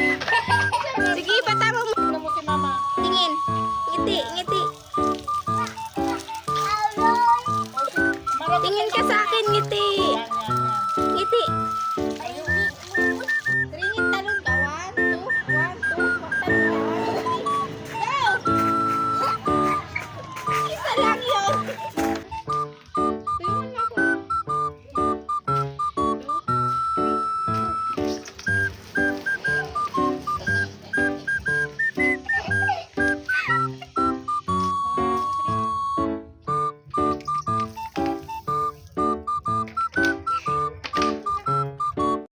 Sige, patama mo. Ano mo si mama? Tingin. Ngiti, ngiti. Tingin ka sa akin, ngiti. Ngiti.